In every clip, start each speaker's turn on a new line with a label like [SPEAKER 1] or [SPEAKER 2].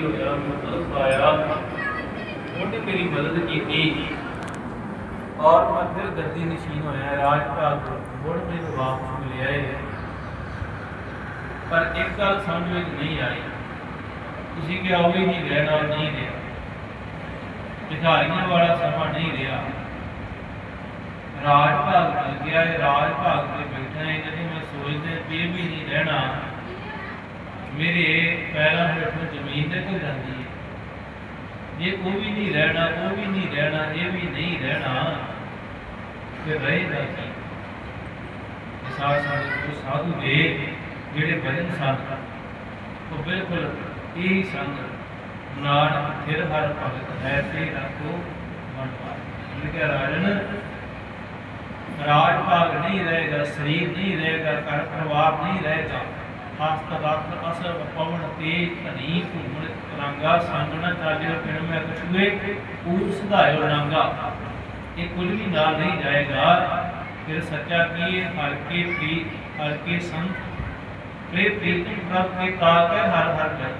[SPEAKER 1] ਰਾਜੀ ਹੋਇਆ ਮਦਦ ਪਾਇਆ ਉਹਨੇ ਮੇਰੀ ਮਦਦ ਕੀਤੀ ਔਰ ਮੈਂ ਫਿਰ ਗੱਦੀ ਨਸ਼ੀਨ ਹੋਇਆ ਰਾਜ ਭਾਗ ਮੁੜ ਮੈਨੂੰ ਵਾਪਸ ਮਿਲਿਆ ਏ ਪਰ ਇੱਕ ਗੱਲ ਸਮਝ ਵਿੱਚ ਨਹੀਂ ਆਈ ਤੁਸੀਂ ਕਿਹਾ ਉਹ ਵੀ ਨਹੀਂ ਰਹਿਣਾ ਨਹੀਂ ਰਿਹਾ ਭਿਖਾਰੀਆਂ ਵਾਲਾ ਸਮਾਂ ਨਹੀਂ ਰਿਹਾ ਰਾਜ ਭਾਗ ਮਿਲ ਗਿਆ ਇਹ ਰਾਜ ਭਾਗ ਤੇ ਬੈਠਾ ਹੈ ਜਦੋਂ ਮੈਂ ਸੋਚਦਾ ਵੀ ਇਹ ਵੀ ਨਹੀਂ ਰਹਿਣਾ ਮੇਰੇ ਪੈਰਾਂ ਹੇਠੋਂ ਜ਼ਮੀਨ ਨਿਕਲ ਜਾਂਦੀ ਹੈ। ਜੇ ਉਹ ਵੀ ਨਹੀਂ ਰਹਿਣਾ, ਉਹ ਵੀ ਨਹੀਂ ਰਹਿਣਾ, ਇਹ ਵੀ ਨਹੀਂ ਰਹਿਣਾ, ਫਿਰ ਰਹੇਗਾ ਕੀ? ਸਾਧ ਸਾਧ ਸਾਧੂ ਦੇ ਜਿਹੜੇ ਭਜਨ ਸਾਧ ਉਹ ਬਿਲਕੁਲ ਇਹ ਸੰਗ ਨਾਨਕ ਫਿਰ ਹਰ ਭਗਤ ਹੈ ਤੇ ਰੱਖੋ ਮਨ ਪਾਏ ਇਹ ਰਾਜਨ ਰਾਜ ਭਾਗ ਨਹੀਂ ਰਹੇਗਾ, ਸਰੀਰ ਨਹੀਂ ਰਹੇਗਾ ਘਰ ਪਰਿਵਾਰ ਨਹੀਂ ਰਹੇਗਾ। ਹਸਤ ਰੱਖ ਅਸਰ ਪਵਨ ਤੇ ਧਨੀ, ਘੁੰਮਣ ਰੰਗਾ ਸੰਗਣਾ ਚਾਲਿਓ ਪਿਣ ਮੈਂ ਕਛੂਏ ਪੂਰ ਸੁਧਾਇਓ ਰੰਗਾ ਇਹ ਕੁਝ ਵੀ ਨਾਲ ਨਹੀਂ ਜਾਏਗਾ। ਫਿਰ ਸੱਚਾ ਕੀ ਹੈ? ਹਰ ਕੇ ਸੰਤ। ਪ੍ਰੇ ਪ੍ਰੀਤਮ ਪ੍ਰਭ ਕੇ ਕਾਕੇ ਹਰ ਹਰ ਗਏ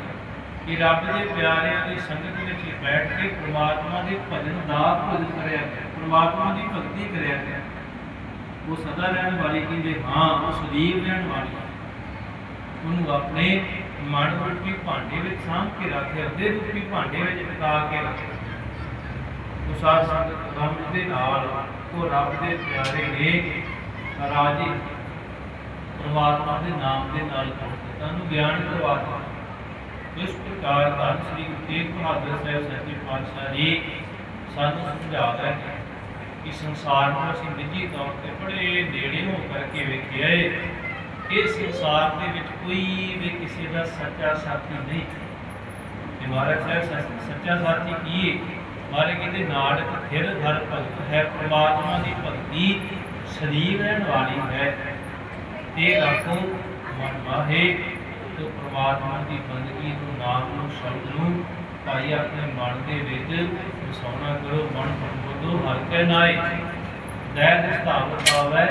[SPEAKER 1] ਕਿ ਰੱਬ ਦੇ ਪਿਆਰਿਆਂ ਦੀ ਸੰਗਤ ਵਿੱਚ ਬੈਠ ਕੇ ਪ੍ਰਮਾਤਮਾ ਦੇ ਭਜਨ ਦਾ ਭਜਨ ਕਰਿਆ ਗਿਆ। ਪ੍ਰਮਾਤਮਾ ਦੀ ਭਗਤੀ ਕਰਿਆ ਗਿਆ। ਉਹ ਸਦਾ ਰਹਿਣ ਵਾਲੀ ਕਹਿੰਦੇ, ਹਾਂ, ਉਹ ਸਦੀਵ ਰਹਿਣ ਵਾਲੀ ਉਹਨੂੰ ਆਪਣੇ ਮਨ ਰੂਪੀ ਭਾਂਡੇ ਵਿੱਚ ਸਾਂਭ ਕੇ ਰੱਖਿਆ ਹਿਰਦੇ ਰੂਪੀ ਭਾਂਡੇ ਵਿੱਚ ਟਿਕਾ ਕੇ ਰੱਖਿਆ ਉਹ ਸਾਧ ਸੰਗਤ ਰੱਬ ਦੇ ਨਾਲ ਉਹ ਰੱਬ ਦੇ ਪਿਆਰੇ ਨੇ ਰਾਜੀ ਪਰਮਾਤਮਾ ਦੇ ਨਾਮ ਦੇ ਨਾਲ ਜੋੜ ਗਿਆਨ ਕਰਵਾ ਦਿੱਤਾ। ਇਸ ਪ੍ਰਕਾਰ ਧੰਨ ਸ੍ਰੀ ਤੇਗ ਬਹਾਦਰ ਸਾਹਿਬ ਸੱਚੇ ਪਾਤਸ਼ਾਹ ਜੀ ਸਾਨੂੰ ਸਮਝਾ ਰਹੇ ਕਿ ਸੰਸਾਰ ਨੂੰ ਅਸੀਂ ਨਿੱਜੀ ਤੌਰ ਤੇ ਬੜੇ ਨੇੜੇ ਹੋ ਕਰਕੇ ਵੇਖਿਆ ਏ। ਇਹ ਸੰਸਾਰ ਦੇ ਵਿੱਚ ਕੋਈ ਵੀ ਕਿਸੇ ਦਾ ਸੱਚਾ ਸਾਥੀ ਨਹੀਂ। ਤੇ ਮਹਾਰਾਜ ਸਾਹਿਬ ਸੱਚਾ ਸਾਥੀ ਕੀ ਹੈ ਮਾਰੇ ਕਹਿੰਦੇ, ਨਾਨਕ ਫਿਰ ਹਰ ਭਗਤ ਹੈ, ਪ੍ਰਮਾਤਮਾ ਦੀ ਭਗਤੀ ਸਰੀਰ ਰਹਿਣ ਵਾਲੀ ਹੈ। ਤੇ ਰੱਖੋ ਮਨ ਮਾਹੇ, ਤੇ ਪ੍ਰਮਾਤਮਾ ਦੀ ਬੰਦਗੀ ਨੂੰ, ਨਾਮ ਨੂੰ, ਸ਼ਬਦ ਨੂੰ ਭਾਈ ਆਪਣੇ ਮਨ ਦੇ ਵਿੱਚ ਵਸਾਉਣਾ ਕਰੋ, ਮਨ ਪ੍ਰਬੋਧੋ ਹਰ ਕੇ ਨਾਏ। ਦੈ ਦਸਤਾਵ ਆਵੇ,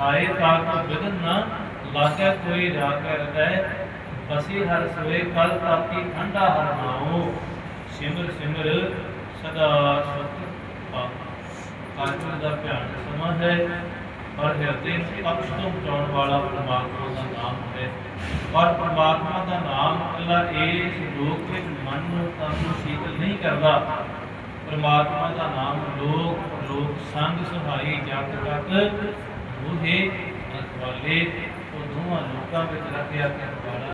[SPEAKER 1] ਆਏ ਤਾਂ ਕੋ ਵਿਗਨ ਨਾ ਲਾਗੈ ਕੋਈ ਰਾਗ ਹਿਰਦੈ ਬਸੀ ਹਰ ਸੋਏ ਕਲ ਤਾਤੀ ਠੰਡਾ ਹਰ ਸਿਮਰ ਸਿਮਰ, ਸਦਾ ਸਤ ਪਾਪ ਕਾਰਨ ਦਾ ਧਿਆਨ ਸਮਾਂ ਹੈ ਔਰ ਹਿਰਦੇ ਨੂੰ ਤੋਂ ਬਚਾਉਣ ਵਾਲਾ ਪਰਮਾਤਮਾ ਦਾ ਨਾਮ ਹੈ। ਔਰ ਪਰਮਾਤਮਾ ਦਾ ਨਾਮ ਇਕੱਲਾ ਇਸ ਲੋਕ ਵਿੱਚ ਮਨ ਨੂੰ ਤਨ ਨੂੰ ਸ਼ੀਤਲ ਨਹੀਂ ਕਰਦਾ। ਪਰਮਾਤਮਾ ਦਾ ਨਾਮ ਲੋਕ ਲੋਕ ਸੰਗ ਸਹਾਈ ਜਗ ਤੱਕ ਉਹੇ ਵਾਲੇ ਉਹ ਦੋਵਾਂ ਲੋਕਾਂ ਵਿੱਚ ਰੱਖਿਆ ਕਿ ਵਾਲਾ